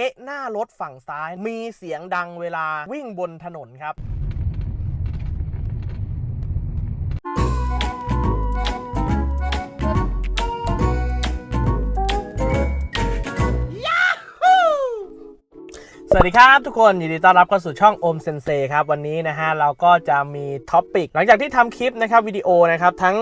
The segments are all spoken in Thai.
เกะหน้ารถฝั่งซ้าย มีเสียงดังเวลาวิ่งบนถนนครับสวัสดีครับทุกคนยินดีต้อนรับเข้าสู่ช่องโอมเซนเซครับ วันนี้นะฮะ เราก็จะมีท็อปิกหลังจากที่ทำคลิปนะครับ วิดีโอนะครับ ทั้ง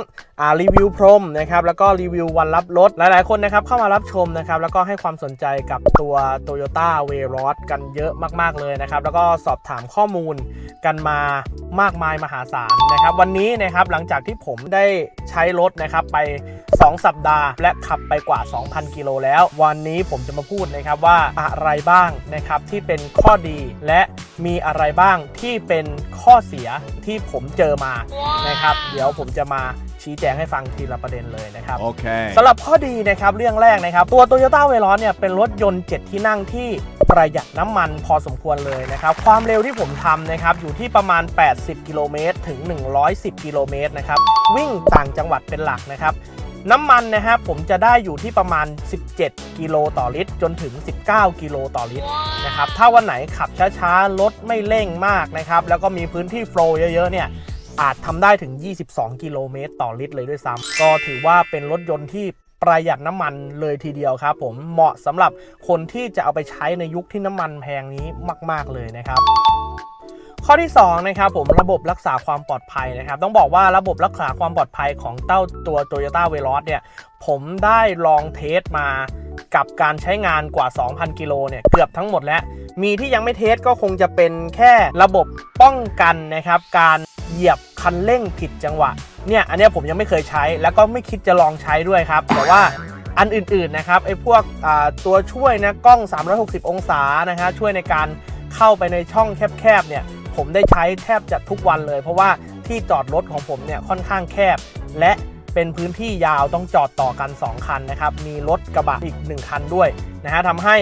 รีวิวพรมนะครับแล้วก็รีวิววันรับรถ หลายๆคนนะครับเข้ามารับชมนะครับแล้วก็ให้ความสนใจกับตัว Toyota w a y r o d กันเยอะมาก ๆ เลยนะครับ แล้วก็สอบถามข้อมูลกันมามากมายมหาศาลนะครับ วันนี้นะครับหลังจากที่ผมได้ใช้รถนะครับไป 2 สัปดาห์ และขับไปกว่า 2,000 กิโลแล้ว วันนี้ผมจะมาพูดนะครับว่าอะไรบ้างนะครับที่เป็นข้อดีและมีอะไรบ้างที่เป็นข้อเสียที่ผมเจอมานะครับ เดี๋ยวผมจะมา ชี้แจงให้ฟังทีละประเด็นเลยนะครับ Okay. สำหรับข้อดีนะครับเรื่องแรกนะครับ ตัว Toyota v e l o s เนี่ยเป็นรถยนต์ 7 ที่นั่งที่ประหยัดน้ำมันพอสมควรเลยนะครับ ความเร็วที่ผมทำนะครับอยู่ที่ประมาณ 80 กิโลเมตรถึง 110 กิโลเมตรนะครับวิ่งต่างจังหวัดเป็นหลักนะครับน้ำมันนะครับผมจะได้อยู่ที่ประมาณ 17 กิโลต่อลิตร จนถึง 19 กิโลต่อลิตรนะครับถ้าวันไหนขับช้าๆรถไม่เร่งมากนะครับแล้วก็มีพื้นที่โฟล์เยอะๆเนี่ย อาจทำได้ถึง 22 กิโลเมตรต่อลิตรเลยด้วยซ้ำก็ถือว่าเป็นรถยนต์ที่ประหยัดน้ำมันเลยทีเดียวครับผมเหมาะสำหรับคนที่จะเอาไปใช้ในยุคที่น้ำมันแพงนี้มาก ๆ เลยนะครับ ข้อที่2นะครับผมระบบรักษาความปลอดภัยนะครับ ต้องบอกว่าระบบรักษาความปลอดภัยของเต้าตัว Toyota v e l o s เนี่ย ผมได้ลองเทสมากับการใช้งานกว่า 2,000 กิโลเนี่ย เกือบทั้งหมดแล้ว มีที่ยังไม่เทสก็คงจะเป็นแค่ระบบป้องกันนะครับ การ เหยียบคันเร่งผิดจังหวะเนี่ยอันนี้ผมยังไม่เคยใช้แล้วก็ไม่คิดจะลองใช้ด้วยครับแต่ว่าอันอื่นๆนะครับไอ้พวกตัวช่วยนะกล้อง 360 องศานะฮะช่วยในการเข้าไปในช่องแคบๆเนี่ยผมได้ใช้แทบจะทุกวันเลย เพราะว่าที่จอดรถของผมเนี่ยค่อนข้างแคบ และเป็นพื้นที่ยาวต้องจอดต่อกัน 2 คันนะครับ มีรถกระบะอีก 1 คันด้วยนะฮะทำให้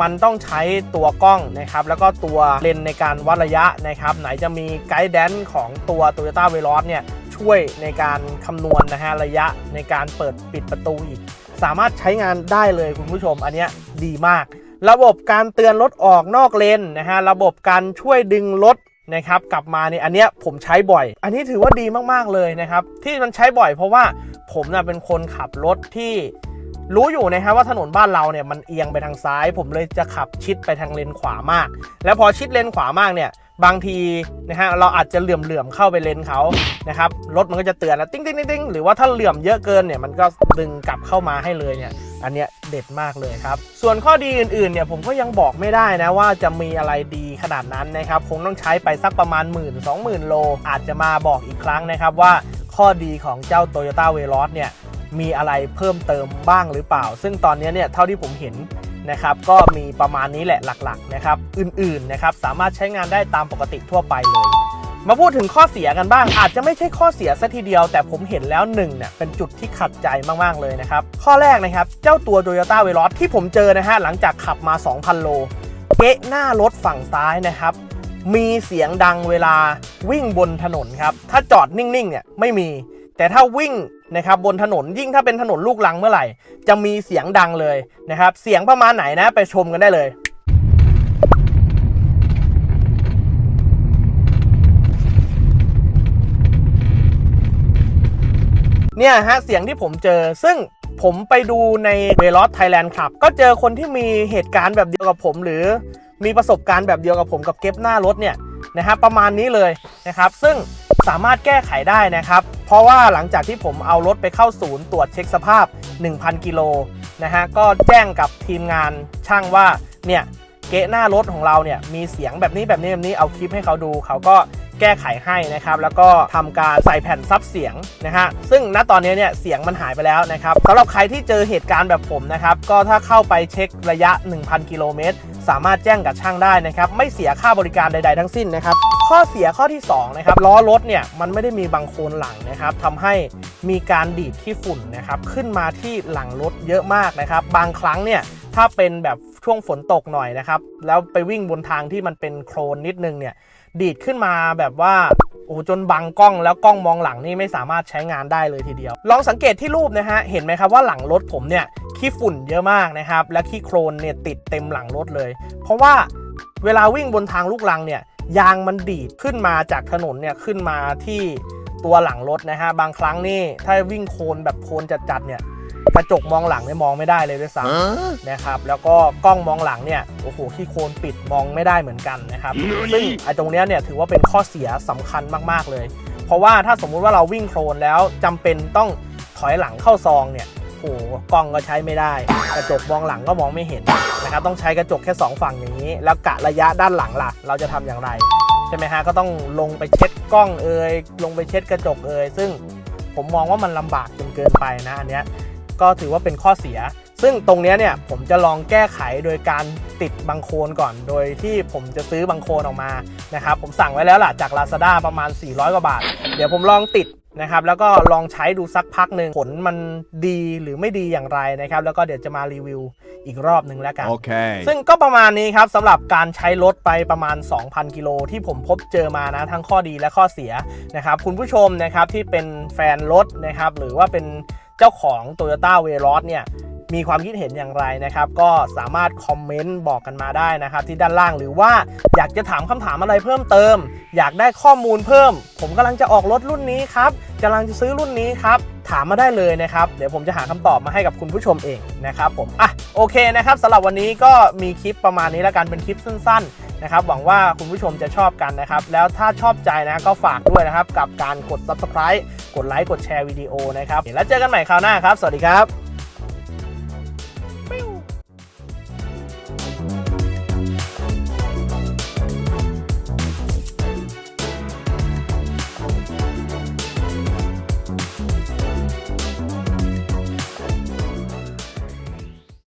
มันต้องใช้ตัวกล้องนะครับแล้วก็ตัวเลนในการวัดระยะนะครับ ไหนจะมีไกด์แดนของตัว Toyota v e l o s เนี่ยช่วยในการคำนวณนะฮะระยะในการเปิดปิดประตูอีก สามารถใช้งานได้เลยคุณผู้ชมอันเนี้ยดีมาก ระบบการเตือนรถออกนอกเลนนะฮะระบบการช่วยดึงรถนะครับกลับมาเนี่ยอันเนี้ยผมใช้บ่อย อันนี้ถือว่าดีมากๆเลยนะครับ ที่มันใช้บ่อยเพราะว่าผมนะเป็นคนขับรถที่ รู้อยู่นะฮะว่าถนนบ้านเราเนี่ยมันเอียงไปทางซ้าย ผมเลยจะขับชิดไปทางเลนขวามาก แล้วพอชิดเลนขวามากเนี่ยบางทีนะฮะเราอาจจะเหลื่อมๆเข้าไปเลนเขานะครับรถมันก็จะเตือนแล้วติ้งติ้งติ้งหรือว่าถ้าเหลื่อมเยอะเกินเนี่ยมันก็ดึงกลับเข้ามาให้เลยเนี่ยอันเนี้ยเด็ดมากเลยครับ ส่วนข้อดีอื่นๆเนี่ยผมก็ยังบอกไม่ได้นะว่าจะมีอะไรดีขนาดนั้นนะครับคงต้องใช้ไปสักประมาณ1 0 0 0 0 20,000โล อาจจะมาบอกอีกครั้งนะครับว่าข้อดีของเจ้า Toyota v e l o s เนี่ย มีอะไรเพิ่มเติมบ้างหรือเปล่า ซึ่งตอนนี้เนี่ยเท่าที่ผมเห็นนะครับก็มีประมาณนี้แหละหลักๆนะครับอื่นๆนะครับสามารถใช้งานได้ตามปกติทั่วไปเลย มาพูดถึงข้อเสียกันบ้าง อาจจะไม่ใช่ข้อเสียซะทีเดียว แต่ผมเห็นแล้วหนึ่งเนี่ยเป็นจุดที่ขัดใจมากๆเลยนะครับ ข้อแรกนะครับ เจ้าตัว Toyota v e l o s ที่ผมเจอนะฮะหลังจากขับมา 2,000 โลเกะหน้ารถฝั่งซ้ายนะครับ มีเสียงดังเวลาวิ่งบนถนนครับถ้าจอดนิ่งๆเนี่ยไม่มี แต่ถ้าวิ่งนะครับบนถนนยิ่งถ้าเป็นถนนลูกลังเมื่อไหร่ จะมีเสียงดังเลยนะครับ เสียงประมาณไหนนะไปชมกันได้เลยเนี่ยฮะเสียงที่ผมเจอซึ่งผมไปดูในเวล o สไทยแลนด์ครับก็เจอคนที่มีเหตุการณ์แบบเดียวกับผม หรือมีประสบการณ์แบบเดียวกับผมกับเก็บหน้ารถเนี่ยนะฮะประมาณนี้เลยนะครับ ซึ่ง สามารถแก้ไขได้นะครับ เพราะว่าหลังจากที่ผมเอารถไปเข้าศูนย์ตรวจเช็คสภาพ 1,000 กิโลนะฮะก็แจ้งกับทีมงานช่างว่าเนี่ยเกะหน้ารถของเราเนี่ยมีเสียงแบบนี้แบบนี้แบบนี้เอาคลิปให้เขาดู เขาก็แก้ไขให้นะครับ แล้วก็ทำการใส่แผ่นซับเสียงนะฮะซึ่งณตอนนี้เนี่ยเสียงมันหายไปแล้วนะครับสำหรับใครที่เจอเหตุการณ์แบบผมนะครับก็ถ้าเข้าไปเช็คระยะ 1,000 กิโลเมตรสามารถแจ้งกับช่างได้นะครับ ไม่เสียค่าบริการใด ๆ ทั้งสิ้นนะครับ ข้อเสียข้อที่2นะครับล้อรถเนี่ยมันไม่ได้มีบังโคลนหลังนะครับทำให้มีการดีดที่ฝุ่นนะครับขึ้นมาที่หลังรถเยอะมากนะครับ บางครั้งเนี่ยถ้าเป็นแบบช่วงฝนตกหน่อยนะครับ แล้วไปวิ่งบนทางที่มันเป็นโคลนนิดนึงเนี่ยดีดขึ้นมาแบบว่าโอ้จนบังกล้องแล้วกล้องมองหลังนี่ไม่สามารถใช้งานได้เลยทีเดียว ลองสังเกตที่รูปนะฮะเห็นไหมครับว่าหลังรถผมเนี่ยขี้ฝุ่นเยอะมากนะครับ และขี้โครนเนี่ยติดเต็มหลังรถเลย เพราะว่าเวลาวิ่งบนทางลูกรังเนี่ย ยางมันดีดขึ้นมาจากถนนเนี่ยขึ้นมาที่ตัวหลังรถนะฮะบางครั้งนี่ถ้าวิ่งโคลนแบบโคลนจัดๆเนี่ยกระจกมองหลังเนี่ยมองไม่ได้เลยด้วยซ้ำนะครับแล้วก็กล้องมองหลังเนี่ยโอ้โหขี้โคลนปิดมองไม่ได้เหมือนกันนะครับซึ่งไอ้ตรงเนี้ยเนี่ยถือว่าเป็นข้อเสียสำคัญมากๆเลย เพราะว่าถ้าสมมุติว่าเราวิ่งโคลนแล้วจำเป็นต้องถอยหลังเข้าซองเนี่ย โอ้กล้องก็ใช้ไม่ได้ กระจกมองหลังก็มองไม่เห็นนะครับต้องใช้กระจกแค่ 2 ฝั่งอย่างนี้ แล้วกะระยะด้านหลังล่ะ เราจะทำอย่างไร ใช่ไหมฮะก็ต้องลงไปเช็ดกล้องเอ่ยลงไปเช็ดกระจกเอ่ยซึ่งผมมองว่ามันลำบากจนเกินไปนะอันเนี้ยก็ถือว่าเป็นข้อเสีย ซึ่งตรงนี้เนี่ยผมจะลองแก้ไขโดยการติดบังโคลนก่อน โดยที่ผมจะซื้อบังโคลนออกมานะครับผมสั่งไว้แล้วล่ะจาก Lazada ประมาณ 400 กว่าบาท เดี๋ยวผมลองติด นะครับแล้วก็ลองใช้ดูสักพักหนึ่งผลมันดีหรือไม่ดีอย่างไรนะครับ แล้วก็เดี๋ยวจะมารีวิวอีกรอบหนึ่งแล้วกัน Okay. ซึ่งก็ประมาณนี้ครับสำหรับการใช้รถไปประมาณ 2,000 กิโลที่ผมพบเจอมานะ ทั้งข้อดีและข้อเสียนะครับคุณผู้ชมนะครับที่เป็นแฟนรถนะครับหรือว่าเป็นเจ้าของ Toyota v e r o s เนี่ย มีความคิดเห็นอย่างไรนะครับ ก็สามารถคอมเมนต์บอกกันมาได้นะครับ ที่ด้านล่างหรือว่าอยากจะถามคำถามอะไรเพิ่มเติม อยากได้ข้อมูลเพิ่ม ผมกำลังจะออกรถรุ่นนี้ครับกำลังจะซื้อรุ่นนี้ครับถามมาได้เลยนะครับ เดี๋ยวผมจะหาคำตอบมาให้กับคุณผู้ชมเองนะครับผมอะโอเคนะครับสำหรับวันนี้ก็มีคลิปประมาณนี้แล้วกันเป็นคลิปสั้นๆนะครับหวังว่าคุณผู้ชมจะชอบกันนะครับ แล้วถ้าชอบใจนะก็ฝากด้วยนะครับ กับการกด subscribe กดไลค์กดแชร์วิดีโอนะครับแล้วเจอกันใหม่คราวหน้าครับ สวัสดีครับ